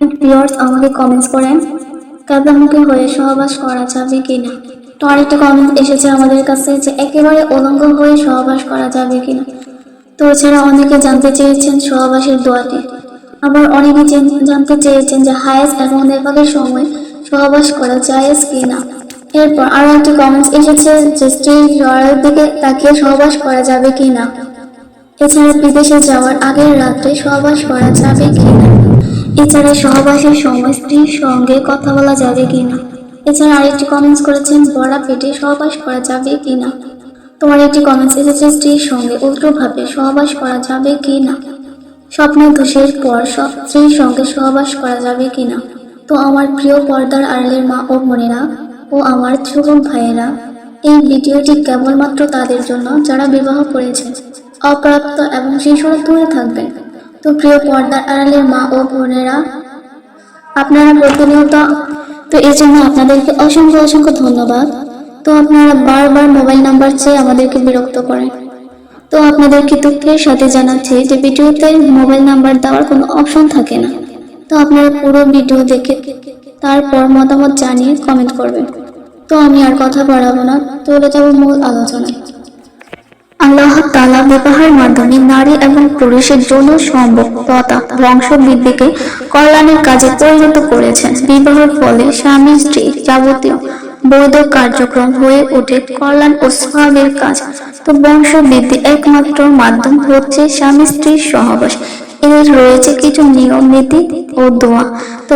Viewers আমাকে comments করেন। কাব্যামুখী হয়ে সহবাস করা যাবে কিনা? তো আরেকটা কমেন্ট এসেছে আমাদের কাছে যে, একেবারে উলঙ্গ হয়ে সহবাস করা যাবে কিনা? তো এছাড়া অনেকে জানতে চেয়েছেন সহবাসের দোয়াটি। আবার অনেকে জানতে চেয়েছেন যে, হায়েস এবং নেপালের সময় সহবাস করা জায়েজ কিনা? এরপর আরও একটি কমেন্টস এসেছে যে স্ত্রীর জড়ের দিকে তাকিয়ে সহবাস করা যাবে কিনা? এছাড়া বিদেশে যাওয়ার আগের রাত্রে সহবাস করা যাবে কিনা? এছাড়া সহবাসের সময় স্ত্রীর সঙ্গে কথা বলা যাবে কিনা? এছাড়া আরেকটি কমেন্টস করেছেন, বড়া পেটে সহবাস করা যাবে কিনা? তোমার একটি কমেন্টস এসেছে, স্ত্রীর সঙ্গে উল্টোভাবে সহবাস করা যাবে কিনা? স্বপ্ন দোষের পর সব স্ত্রীর সঙ্গে সহবাস করা যাবে কিনা? তো আমার প্রিয় পর্দার আড়ালের মা ও বোনেরা ও আমার ছোট ভাইয়েরা, এই ভিডিওটি কেবলমাত্র তাদের জন্য যারা বিবাহ করেছেন, অপ্রাপ্ত এবং শিশুরা দূরে থাকবেন। তো প্রিয় পর্দার আড়ালের মা ও বোনেরা, আপনারা প্রতিনিয়ত তো এই জন্য আপনাদেরকে অসংখ্য অসংখ্য ধন্যবাদ। তো আপনারা বারবার মোবাইল নাম্বার চেয়ে আমাদেরকে বিরক্ত করেন। তো আপনাদেরকে দুঃখের সাথে জানাচ্ছি যে ভিডিওতে মোবাইল নাম্বার দেওয়ার কোনো অপশন থাকে না। তো আপনারা পুরো ভিডিও দেখে তারপর মতামত জানিয়ে কমেন্ট করবেন। তো আমি আর কথা বাড়াবো না, চলে যাব মূল আলোচনায়। আল্লাহ তালা বিবাহের মাধ্যমে নারী এবং পুরুষের যৌন সম্ভবতা বংশবৃদ্ধিকে কল্যাণের কাজে পরিণত করেছেন। বিবাহের ফলে স্বামী, স্ত্রী যাবতীয় বৈধ কার্যক্রম হয়ে ওঠে কল্যাণ ও কাজ। তো বংশবৃদ্ধি একমাত্র মাধ্যম হচ্ছে স্বামী স্ত্রীর সহবাস। এর রয়েছে কিছু নিয়ম, নীতি ও দোয়া। তো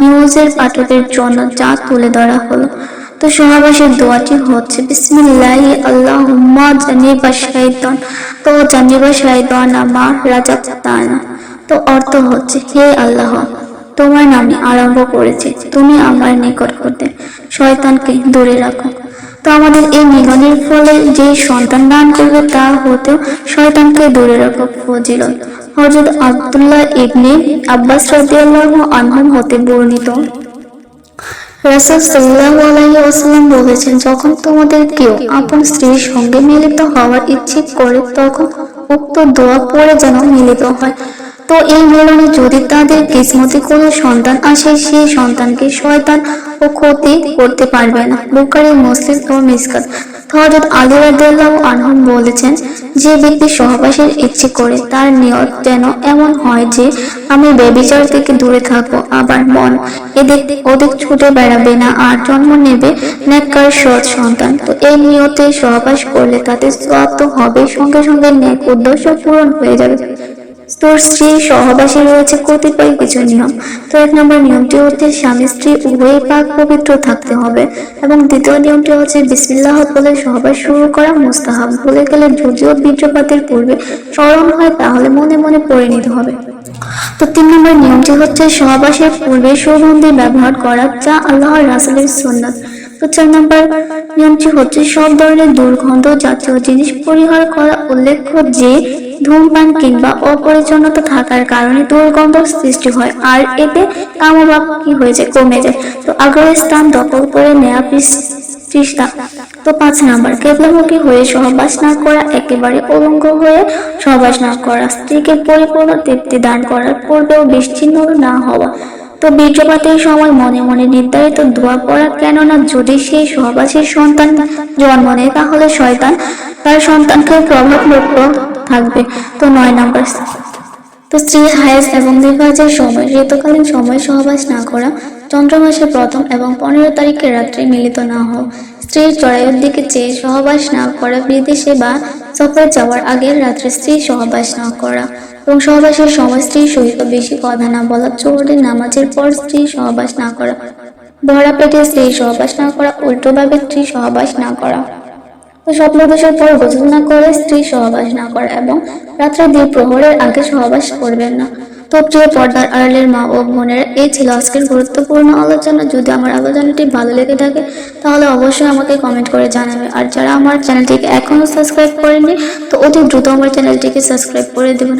নিউজের পাঠকের জন্য যা তুলে ধরা হলো। তো সহাবাসের দোয়াটি হচ্ছে, বিসমিল্লাহি আল্লাহুম্মা জানিবা শাইতান। তো জানিবা শাইতান আমার রাজা তানা তো অর্থ হচ্ছে, হে আল্লাহ, তোমার নামে আরম্ভ করেছে, তুমি আমার নিকট হতে শয়তানকে দূরে রাখো। তো আমাদের এই মিলনের ফলে যে সন্তান দান করবে তা হতেও শয়তানকে দূরে রাখো ফজিলত। হযরত আব্দুল্লাহ ইবনে আব্বাস রাদিয়াল্লাহু আনহুম হতে বর্ণিত রাসূল সাল্লাহ আলাইহি ওয়াসাল্লাম বলেছেন, যখন তোমাদের কেউ আপন স্ত্রীর সঙ্গে মিলিত হওয়ার ইচ্ছে করে, তখন উক্ত দোয়া পড়ে যেন মিলিত হয়। তো এই মিলনে যদি তাদের কিসমতে কোনো সন্তান আসে সেই সন্তানকে শয়তান ও ক্ষতি করতে পারবে না। বুখারী, মুসলিম ও মিসকাত। হযরত আলী রাদিয়াল্লাহু আনহু বলেছেন, যে ব্যক্তি সহবাসের ইচ্ছে করে, তার নিয়ত যেন এমন হয় যে, আমি বেবিচার থেকে দূরে থাকব, আবার মন এদিক ওদিক ছুটে বেড়াবে না, আর জন্ম নেবে নেককার, সৎ সন্তান। তো এই নিয়তে সহবাস করলে তাতে সওয়াব তো হবে সঙ্গে সঙ্গে নেক উদ্দেশ্য পূরণ হয়ে যাবে। তোর স্ত্রী সহবাসী রয়েছে কতিপয় কিছু নিয়ম তো এক নম্বর নিয়মটি হচ্ছে স্বামী, স্ত্রী উভয়ই পাক পবিত্র থাকতে হবে। এবং দ্বিতীয় নিয়মটি হচ্ছে বিসমিল্লাহ বলে সহবাস শুরু করা মুস্তাহাব। ভুলে গেলে যদিও বীর্যপাতের পূর্বে স্মরণ হয়, তাহলে মনে মনে পড়ে নিতে হবে। তো তিন নম্বর নিয়মটি হচ্ছে সহবাসের পূর্বে সুগন্ধি ব্যবহার করা যা আল্লাহর রাসুলের সুন্নাত। তো চার নম্বর নিয়মটি হচ্ছে সব ধরনের দুর্গন্ধ জাতীয় জিনিস পরিহার করা উল্লেখ্য যে ধূমপান কিংবা অপরিচ্ছন্নতা থাকার কারণে দুর্গন্ধ সৃষ্টি হয়। আর এতে কামভাব কি হয়েছে কমে যায়। তো আগ্রহের স্থান দখল করে নেয়া পৃষ- তো পাঁচ নাম্বার, কেবলামুখী হয়ে সহবাস না করা, একেবারে অলঙ্গ হয়ে সহবাস না করা, স্ত্রীকে পরিপূর্ণ তৃপ্তি দান করার পূর্বেও বিচ্ছিন্ন না হওয়া। তো বীর্যপাতের সময় মনে মনে নির্ধারিত দোয়া পড়া, কেননা যদি সেই সহবাসীর সন্তান জন্ম নেয়, তাহলে শয়তান তার সন্তানকে প্রভাব মুক্ত থাকবে তো নয় নম্বর তো স্ত্রী হায়েস এবং বিভাজের সময় ঋতুকালীন সময় সহবাস না করা, চন্দ্র মাসের প্রথম এবং পনেরো তারিখের রাত্রে মিলিত না হওয়া, স্ত্রীর জরায়ুর দিকে চেয়ে সহবাস না করা, বিদেশে বা সফরে যাওয়ার আগের রাত্রে স্ত্রী সহবাস না করা এবং সহবাসের সময় স্ত্রীর সহিত বেশি কথা না বলা চৌরের নামাজের পর স্ত্রী সহবাস না করা, ভরা পেটে স্ত্রী সহবাস না করা, উল্টোভাবে স্ত্রী সহবাস না করা। স্বপ্নদোষের পর গোসল না করে স্ত্রী সহবাস না করা এবং রাত্রে দিয়ে প্রহরের আগে সহবাস করবেন না। পর্দার আড়ালের মা ও বোনের এই ছিল আজকের গুরুত্বপূর্ণ আলোচনা। যদি আমার আলোচনাটি ভালো লেগে থাকে, তাহলে অবশ্যই আমাকে কমেন্ট করে জানাবে। আর যারা আমার চ্যানেলটিকে এখনও সাবস্ক্রাইব করেননি, তো অতি দ্রুত আমার চ্যানেলটিকে সাবস্ক্রাইব করে দেবেন।